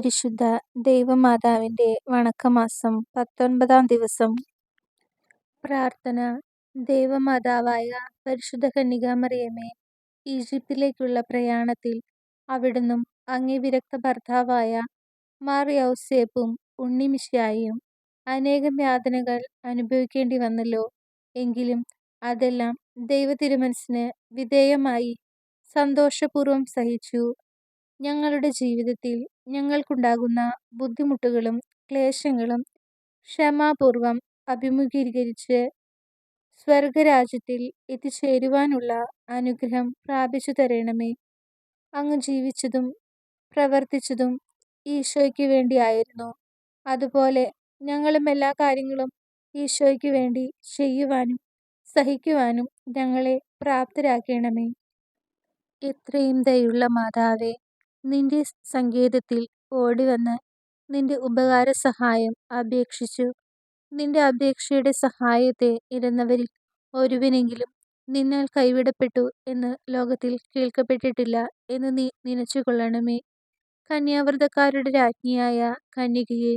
പരിശുദ്ധ ദൈവമാതാവിന്റെ വണക്കമാസം പത്തൊൻപതാം ദിവസം പ്രാർത്ഥന ദൈവമാതാവായ പരിശുദ്ധ കന്യകാമറിയമേ, ഈജിപ്തിലേക്കുള്ള പ്രയാണത്തിൽ അവിടുന്നും അങ്ങേ വിരക്ത ഭർത്താവായ മാർ യൗസേപ്പും ഉണ്ണിമിശിഹായും അനേകം യാതനകൾ അനുഭവിക്കേണ്ടി വന്നല്ലോ. എങ്കിലും അതെല്ലാം ദൈവതിരുമനസ്സിന് വിധേയമായി സന്തോഷപൂർവം സഹിച്ചു. ഞങ്ങളുടെ ജീവിതത്തിൽ ഞങ്ങൾക്കുണ്ടാകുന്ന ബുദ്ധിമുട്ടുകളും ക്ലേശങ്ങളും ക്ഷമാപൂർവം അഭിമുഖീകരിച്ച് സ്വർഗരാജ്യത്തിൽ എത്തിച്ചേരുവാനുള്ള അനുഗ്രഹം പ്രാപിച്ചു തരണമേ അങ്ങ് ജീവിച്ചതും പ്രവർത്തിച്ചതും ഈശോയ്ക്ക് വേണ്ടിയായിരുന്നു. അതുപോലെ ഞങ്ങളും എല്ലാ കാര്യങ്ങളും ഈശോയ്ക്ക് വേണ്ടി ചെയ്യുവാനും സഹിക്കുവാനും ഞങ്ങളെ പ്രാപ്തരാക്കണമേ. എത്രയും ദയുള്ള മാതാവേ, നിന്റെ സങ്കേതത്തിൽ ഓടിവന്ന് നിന്റെ ഉപകാര സഹായം അപേക്ഷിച്ചു. നിന്റെ അപേക്ഷയുടെ സഹായത്തെ ഇരുന്നവരിൽ ഒരുവനെങ്കിലും നിന്നാൽ കൈവിടപ്പെട്ടു എന്ന് ലോകത്തിൽ കേൾക്കപ്പെട്ടിട്ടില്ല എന്ന് നീ നനച്ചുകൊള്ളണമേ. കന്യാവ്രതക്കാരുടെ രാജ്ഞിയായ കന്യകയെ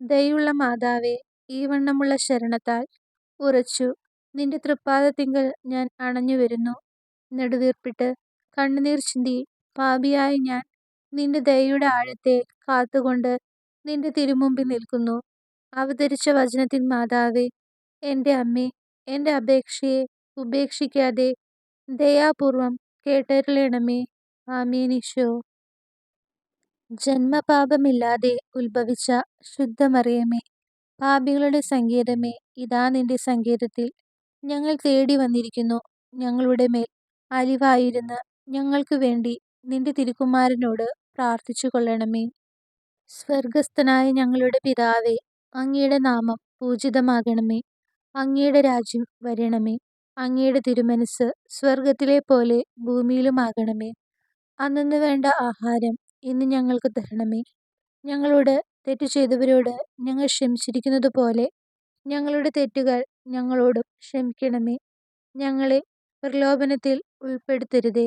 ദയുള്ള മാതാവെ ഈ വണ്ണമുള്ള ശരണത്താൽ ഉറച്ചു. നിന്റെ തൃപ്പാദത്തിങ്കൽ ഞാൻ അണഞ്ഞു വരുന്നു നെടുവീർപ്പിട്ട് കണ്ണുനീർ ചിന്തി പാപിയായ ഞാൻ നിന്റെ ദയയുടെ ആഴത്തെ കാത്തുകൊണ്ട് നിന്റെ തിരുമുമ്പിൽ നിൽക്കുന്നു. അവതരിച്ച വചനത്തിൻ മാതാവേ, എന്റെ അമ്മേ, എന്റെ അപേക്ഷയെ ഉപേക്ഷിക്കാതെ ദയാപൂർവം കേട്ടരുളണമേ. ആമീനിഷോ ജന്മപാപമില്ലാതെ ഉത്ഭവിച്ച ശുദ്ധമറിയമേ, പാപികളുടെ സങ്കേതമേ, ഇതാ നിന്റെ സങ്കേതത്തിൽ ഞങ്ങൾ തേടി വന്നിരിക്കുന്നു ഞങ്ങളുടെ മേൽ അലിവായിരുന്ന് ഞങ്ങൾക്ക് വേണ്ടി നിന്റെ തിരുക്കുമാരനോട് പ്രാർത്ഥിച്ചുകൊള്ളണമേ. സ്വർഗസ്ഥനായ ഞങ്ങളുടെ പിതാവേ, അങ്ങയുടെ നാമം പൂജിതമാകണമേ. അങ്ങയുടെ രാജ്യം വരണമേ. അങ്ങയുടെ തിരുമനസ് സ്വർഗത്തിലെ പോലെ ഭൂമിയിലുമാകണമേ. അന്നന്ന് വേണ്ട ആഹാരം ഇന്ന് ഞങ്ങൾക്ക് തരണമേ. ഞങ്ങളോട് തെറ്റ് ചെയ്തവരോട് ഞങ്ങൾ ക്ഷമിച്ചിരിക്കുന്നത് പോലെ ഞങ്ങളുടെ തെറ്റുകൾ ഞങ്ങളോടും ക്ഷമിക്കണമേ. ഞങ്ങളെ പ്രലോഭനത്തിൽ ഉൾപ്പെടുത്തരുതേ,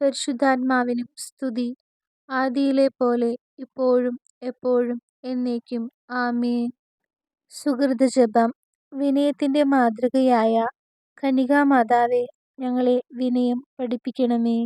പരിശുദ്ധാത്മാവിനും സ്തുതി. ആദിയിലെ പോലെ ഇപ്പോഴും എപ്പോഴും എന്നേക്കും. ആമേൻ. സുകൃതജപം. വിനയത്തിന്റെ മാതൃകയായ കന്യകാമാതാവേ, ഞങ്ങളെ വിനയം പഠിപ്പിക്കണമേ.